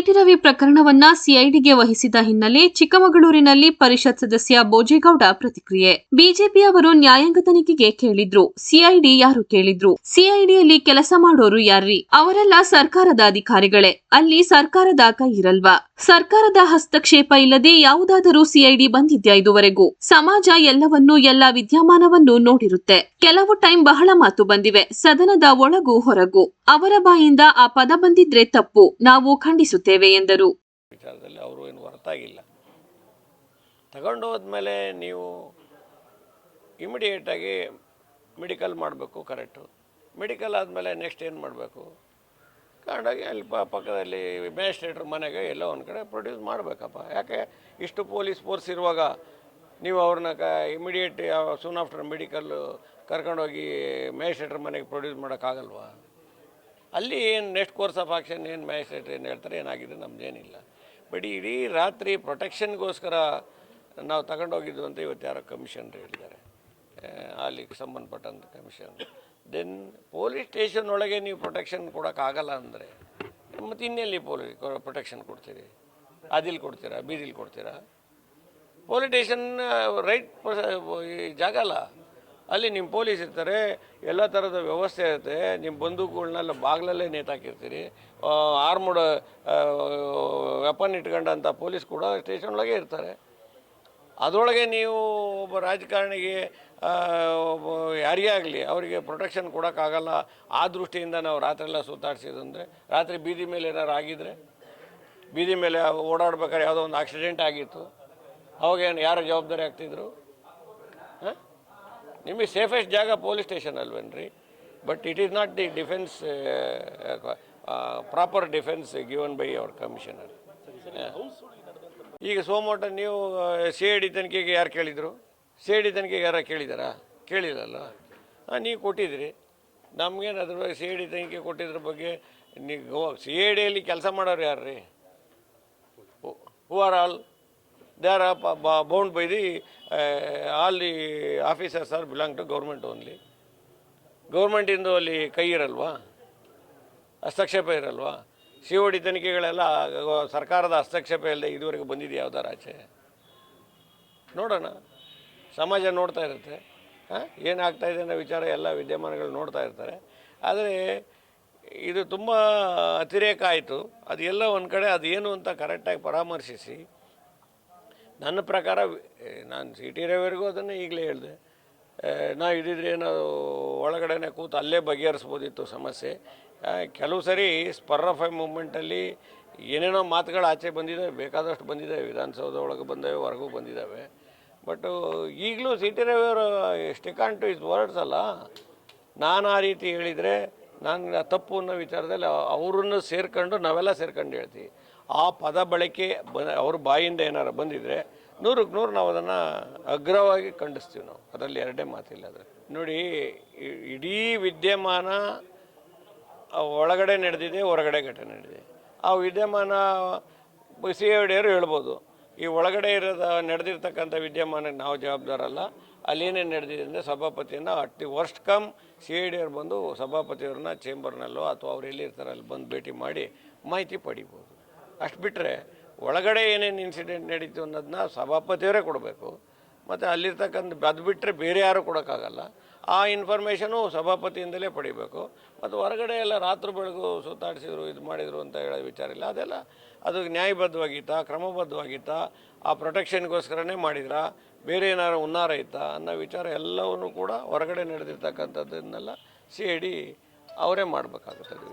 City Ravi ಪ್ರಕರಣವನ್ನ ಸಿಐಡಿಗೆ ವಹಿಸಿದ ಹಿನ್ನೆಲೆ ಚಿಕ್ಕಮಗಳೂರಿನಲ್ಲಿ ಪರಿಷತ್ ಸದಸ್ಯ ಬೋಜೇಗೌಡ ಪ್ರತಿಕ್ರಿಯೆ. ಬಿಜೆಪಿ ಅವರು ನ್ಯಾಯಾಂಗ ತನಿಖೆಗೆ ಕೇಳಿದ್ರು. ಸಿಐಡಿ ಯಾರು ಕೇಳಿದ್ರು? ಸಿಐಡಿಯಲ್ಲಿ ಕೆಲಸ ಮಾಡೋರು ಯಾರ್ರಿ? ಅವರೆಲ್ಲ ಸರ್ಕಾರದ ಅಧಿಕಾರಿಗಳೇ. ಅಲ್ಲಿ ಸರ್ಕಾರದ ಕೈ ಇರಲ್ವಾ? ಸರ್ಕಾರದ ಹಸ್ತಕ್ಷೇಪ ಇಲ್ಲದೆ ಯಾವುದಾದರೂ ಸಿಐಡಿ ಬಂದಿದ್ಯಾ ಇದುವರೆಗೂ? ಸಮಾಜ ಎಲ್ಲವನ್ನೂ, ಎಲ್ಲ ವಿದ್ಯಮಾನವನ್ನು ನೋಡಿರುತ್ತೆ. ಕೆಲವು ಟೈಮ್ ಬಹಳ ಮಾತು ಬಂದಿವೆ. ಸದನದ ಒಳಗೂ ಹೊರಗೂ. ಅವರ ಬಾಯಿಂದ ಆ ಪದ ಬಂದಿದ್ರೆ ತಪ್ಪು. ನಾವು ಖಂಡಿಸುತ್ತೇವೆ. ಎಂದರು. ವಿಚಾರದಲ್ಲಿ ಅವರು ಏನು ಹೊರತಾಗಿಲ್ಲ. ತಗೊಂಡು ಹೋದ್ಮೇಲೆ ನೀವು ಇಮಿಡಿಯೇಟಾಗಿ ಮೆಡಿಕಲ್ ಮಾಡಬೇಕು ಕರೆಕ್ಟು ಮೆಡಿಕಲ್ ಆದಮೇಲೆ ನೆಕ್ಸ್ಟ್ ಏನು ಮಾಡಬೇಕು? ಕಾಂಡಾಗಿ ಅಲ್ಲಿ ಪಕ್ಕದಲ್ಲಿ ಮ್ಯಾಜಿಸ್ಟ್ರೇಟ್ರ್ ಮನೆಗೆ ಎಲ್ಲ ಒಂದು ಕಡೆ ಪ್ರೊಡ್ಯೂಸ್ ಮಾಡಬೇಕಪ್ಪ. ಯಾಕೆ? ಇಷ್ಟು ಪೊಲೀಸ್ ಫೋರ್ಸ್ ಇರುವಾಗ ನೀವು ಅವ್ರನ್ನ ಕ ಇಮಿಡಿಯೇಟ್ ಸೂನ್ ಆಫ್ಟರ್ ಮೆಡಿಕಲ್ಲು ಕರ್ಕೊಂಡೋಗಿ ಮ್ಯಾಜಿಸ್ಟ್ರೇಟ್ರ್ ಮನೆಗೆ ಪ್ರೊಡ್ಯೂಸ್ ಮಾಡೋಕ್ಕಾಗಲ್ವಾ? ಅಲ್ಲಿ ಏನು ನೆಕ್ಸ್ಟ್ ಕೋರ್ಸ್ ಆಫ್ ಆಕ್ಷನ್, ಏನು ಮ್ಯಾಜಿಸ್ಟ್ರೇಟ್ ಏನು ಹೇಳ್ತಾರೆ, ಏನಾಗಿದೆ ನಮ್ಮದೇನಿಲ್ಲ ಬಟ್ ಇಡೀ ರಾತ್ರಿ ಪ್ರೊಟೆಕ್ಷನ್ಗೋಸ್ಕರ ನಾವು ತಗೊಂಡೋಗಿದ್ದು ಅಂತ ಇವತ್ತು ಯಾರೋ ಕಮಿಷನರ್ ಹೇಳಿದ್ದಾರೆ. ಅಲ್ಲಿ ಸಂಬಂಧಪಟ್ಟಂಥ ಕಮಿಷನ್. ದೆನ್ ಪೊಲೀಸ್ ಸ್ಟೇಷನ್ ಒಳಗೆ ನೀವು ಪ್ರೊಟೆಕ್ಷನ್ ಕೊಡೋಕ್ಕಾಗಲ್ಲ ಅಂದರೆ, ಮತ್ತು ಇನ್ನೆಲ್ಲಿ ಪೊಲೀಸ್ ಪ್ರೊಟೆಕ್ಷನ್ ಕೊಡ್ತೀರಿ? ಅದಿಲ್ಲಿ ಕೊಡ್ತೀರಾ, ಬೀದಿಲಿ ಕೊಡ್ತೀರಾ? ಪೊಲೀಸ್ ಸ್ಟೇಷನ್ ರೈಟ್ ಜಾಗ ಅಲ್ಲ. ಅಲ್ಲಿ ನಿಮ್ಮ ಪೊಲೀಸ್ ಇರ್ತಾರೆ, ಎಲ್ಲ ಥರದ ವ್ಯವಸ್ಥೆ ಇರುತ್ತೆ. ನಿಮ್ಮ ಬಂದೂಕುಗಳನ್ನೆಲ್ಲ ಬಾಗಿಲಲ್ಲೇ ನೇತಾಕಿರ್ತೀರಿ ಆರ್ಮುಡ್ ವೆಪನ್ ಇಟ್ಕೊಂಡಂಥ ಪೊಲೀಸ್ ಕೂಡ ಸ್ಟೇಷನ್ ಒಳಗೆ ಇರ್ತಾರೆ. ಅದರೊಳಗೆ ನೀವು ಒಬ್ಬ ರಾಜಕಾರಣಿಗೆ ಒಬ್ಬ ಯಾರಿಗೇ ಆಗಲಿ ಅವರಿಗೆ ಪ್ರೊಟೆಕ್ಷನ್ ಕೊಡೋಕ್ಕಾಗಲ್ಲ, ಆ ದೃಷ್ಟಿಯಿಂದ ನಾವು ರಾತ್ರಿ ಎಲ್ಲ ಸುತ್ತಾಡ್ಸಿದಂದರೆ ರಾತ್ರಿ ಬೀದಿ ಮೇಲೆ ಏನಾರು ಆಗಿದ್ರೆ, ಬೀದಿ ಮೇಲೆ ಓಡಾಡ್ಬೇಕಾದ್ರೆ ಯಾವುದೋ ಒಂದು ಆಕ್ಸಿಡೆಂಟ್ ಆಗಿತ್ತು ಅವಾಗೇನು ಯಾರು ಜವಾಬ್ದಾರಿ ಆಗ್ತಿದ್ರು ನಿಮಗೆ ಸೇಫೆಸ್ಟ್ ಜಾಗ police station ಅಲ್ವೇನ್ರಿ? But it is not the defence proper defence given by our commissioner ಈಗ ಸೋಮೋಟ ನೀವು ಸಿ ಐ ಡಿ ತನಿಖೆಗೆ ಯಾರು ಕೇಳಿದರು? ಸಿ ಐ ಡಿ ತನಿಖೆಗೆ ಯಾರು ಕೇಳಿದಾರಾ? ಕೇಳಿಲ್ಲಲ್ಲ? ಹಾಂ, ನೀವು ಕೊಟ್ಟಿದ್ರಿ. ನಮಗೇನು ಅದ್ರ ಬಗ್ಗೆ ಸಿ ಐ ಡಿ ತನಿಖೆ ಕೊಟ್ಟಿದ್ರ ಬಗ್ಗೆ ನೀವು ಸಿ ಐ ಕೆಲಸ ಮಾಡೋರು ಯಾರು ರೀ who are all are bound by the all the officers are belong to government only ಗೌರ್ಮೆಂಟಿಂದು ಅಲ್ಲಿ ಕೈ ಇರಲ್ವಾ? ಹಸ್ತಕ್ಷೇಪ ಇರಲ್ವಾ? ಸಿ ಒ ಡಿ ತನಿಖೆಗಳೆಲ್ಲ ಸರ್ಕಾರದ ಹಸ್ತಕ್ಷೇಪ ಇಲ್ಲದೆ ಇದುವರೆಗೆ ಬಂದಿದೆ ಯಾವ್ದಾರ ಆಚೆ? ನೋಡೋಣ. ಸಮಾಜ ನೋಡ್ತಾ ಇರುತ್ತೆ. ಹಾಂ? ಏನಾಗ್ತಾ ಇದೆ ಅನ್ನೋ ವಿಚಾರ ಎಲ್ಲ ವಿದ್ಯಮಾನಗಳು ನೋಡ್ತಾ ಇರ್ತಾರೆ. ಆದರೆ, ಇದು ತುಂಬ ಅತಿರೇಕ ಆಯಿತು. ಅದು ಎಲ್ಲ ಒಂದು ಕಡೆ ಅದೇನು ಅಂತ ಕರೆಕ್ಟಾಗಿ ಪರಾಮರ್ಶಿಸಿ ನನ್ನ ಪ್ರಕಾರ ನಾನು ಸಿ ಟಿ ರವಿವರೆಗೂ ಅದನ್ನು ಈಗಲೇ ಹೇಳಿದೆ. ನಾವು ಇದ್ದಿದ್ರೆ ಏನೋ ಒಳಗಡೆನೆ ಕೂತು ಅಲ್ಲೇ ಬಗೆಹರಿಸ್ಬೋದಿತ್ತು ಸಮಸ್ಯೆ. ಕೆಲವು ಸರಿ ಸ್ಪರ್ ಆಫ್ ಐ ಮೂಮೆಂಟಲ್ಲಿ ಏನೇನೋ ಮಾತುಗಳು ಆಚೆ ಬಂದಿದ್ದಾವೆ, ಬೇಕಾದಷ್ಟು ಬಂದಿದ್ದಾವೆ ವಿಧಾನಸೌಧ ಒಳಗೆ ಬಂದಾವೆ ಹೊರಗೂ ಬಂದಿದ್ದಾವೆ. ಬಟ್ ಈಗಲೂ C T ರವಿಯವರು stick on to his words ಅಲ್ಲ. ನಾನು ಆ ರೀತಿ ಹೇಳಿದರೆ, ನಾನು ತಪ್ಪು ಅನ್ನೋ ವಿಚಾರದಲ್ಲಿ ಅವರನ್ನು ಸೇರ್ಕೊಂಡು ನಾವೆಲ್ಲ ಸೇರ್ಕೊಂಡು ಹೇಳ್ತೀವಿ. ಆ ಪದ ಬಳಕೆ ಬ, ಅವ್ರ ಬಾಯಿಂದ ಏನಾರು ಬಂದಿದ್ರೆ ನೂರಕ್ಕೆ ನೂರು ನಾವು ಅದನ್ನು ಅಗ್ರವಾಗಿ ಖಂಡಿಸ್ತೀವಿ ನಾವು. ಅದರಲ್ಲಿ ಎರಡೇ ಮಾತಿಲ್ಲ ಅದು. ನೋಡಿ ಇಡೀ ವಿದ್ಯಮಾನ ಒಳಗಡೆ ನಡೆದಿದೆ, ಹೊರಗಡೆ ಘಟನೆ ನಡೆದಿದೆ. ಆ ವಿದ್ಯಮಾನ ಸಿ ಐ ಡಿಯವರು ಹೇಳ್ಬೋದು, ಈ ಒಳಗಡೆ ಇರೋದ, ನಡೆದಿರ್ತಕ್ಕಂಥ ವಿದ್ಯಮಾನಕ್ಕೆ ನಾವು ಜವಾಬ್ದಾರಲ್ಲ. ಅಲ್ಲೇನೇನು ನಡೆದಿದೆ ಅಂದರೆ ಸಭಾಪತಿಯನ್ನು at the worst come C I ಡಿಯವ್ರು ಬಂದು ಸಭಾಪತಿಯವ್ರನ್ನ ಚೇಂಬರ್ನಲ್ಲೋ ಅಥವಾ ಅವ್ರು ಎಲ್ಲಿರ್ತಾರೆ ಅಲ್ಲಿ ಬಂದು ಭೇಟಿ ಮಾಡಿ ಮಾಹಿತಿ ಪಡಿಬೋದು. ಅಷ್ಟು ಬಿಟ್ಟರೆ ಒಳಗಡೆ ಏನೇನು ಇನ್ಸಿಡೆಂಟ್ ನಡೀತು ಅನ್ನೋದನ್ನ ಸಭಾಪತಿಯವರೇ ಕೊಡಬೇಕು. ಮತ್ತು ಅಲ್ಲಿರ್ತಕ್ಕಂಥ ಅದು ಬಿಟ್ಟರೆ ಬೇರೆ ಯಾರೂ ಕೊಡೋಕ್ಕಾಗಲ್ಲ. ಆ ಇನ್ಫಾರ್ಮೇಷನು ಸಭಾಪತಿಯಿಂದಲೇ ಪಡಿಬೇಕು. ಮತ್ತು ಹೊರಗಡೆ ಎಲ್ಲ ರಾತ್ರಿ ಬೆಳಗು ಸುತ್ತಾಡಿಸಿದ್ರು, ಇದು ಮಾಡಿದರು ಅಂತ ಹೇಳೋ ವಿಚಾರ ಇಲ್ಲ. ಅದೆಲ್ಲ ಅದು ನ್ಯಾಯಬದ್ಧವಾಗಿತ್ತಾ, ಕ್ರಮಬದ್ಧವಾಗಿತ್ತಾ, ಆ ಪ್ರೊಟೆಕ್ಷನ್ಗೋಸ್ಕರನೇ ಮಾಡಿದ್ರಾ, ಬೇರೆ ಏನಾರು ಉನ್ನಾರ ಇತ್ತಾ ಅನ್ನೋ ವಿಚಾರ ಎಲ್ಲವನ್ನೂ ಕೂಡ ಹೊರಗಡೆ ನಡೆದಿರ್ತಕ್ಕಂಥದ್ದನ್ನೆಲ್ಲ ಸಿ ಅವರೇ ಮಾಡಬೇಕಾಗುತ್ತದೆ